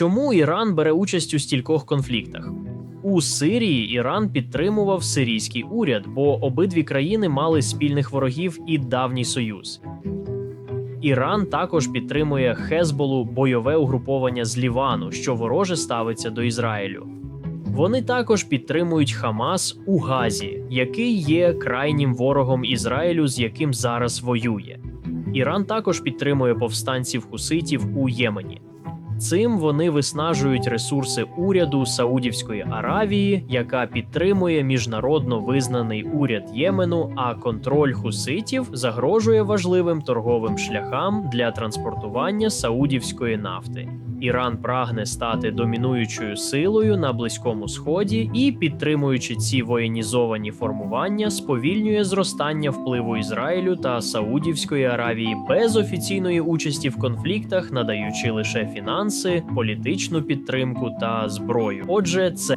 Чому Іран бере участь у стількох конфліктах? У Сирії Іран підтримував сирійський уряд, бо обидві країни мали спільних ворогів і давній союз. Іран також підтримує Хезболу бойове угруповання з Лівану, що вороже ставиться до Ізраїлю. Вони також підтримують Хамас у Газі, який є крайнім ворогом Ізраїлю, з яким зараз воює. Іран також підтримує повстанців хуситів у Ємені. Цим вони виснажують ресурси уряду Саудівської Аравії, яка підтримує міжнародно визнаний уряд Ємену. А контроль хуситів загрожує важливим торговим шляхам для транспортування саудівської нафти. Іран прагне стати домінуючою силою на близькому сході і, підтримуючи ці воєнізовані формування, сповільнює зростання впливу Ізраїлю та Саудівської Аравії без офіційної участі в конфліктах, надаючи лише фінанси, політичну підтримку та зброю. Отже, це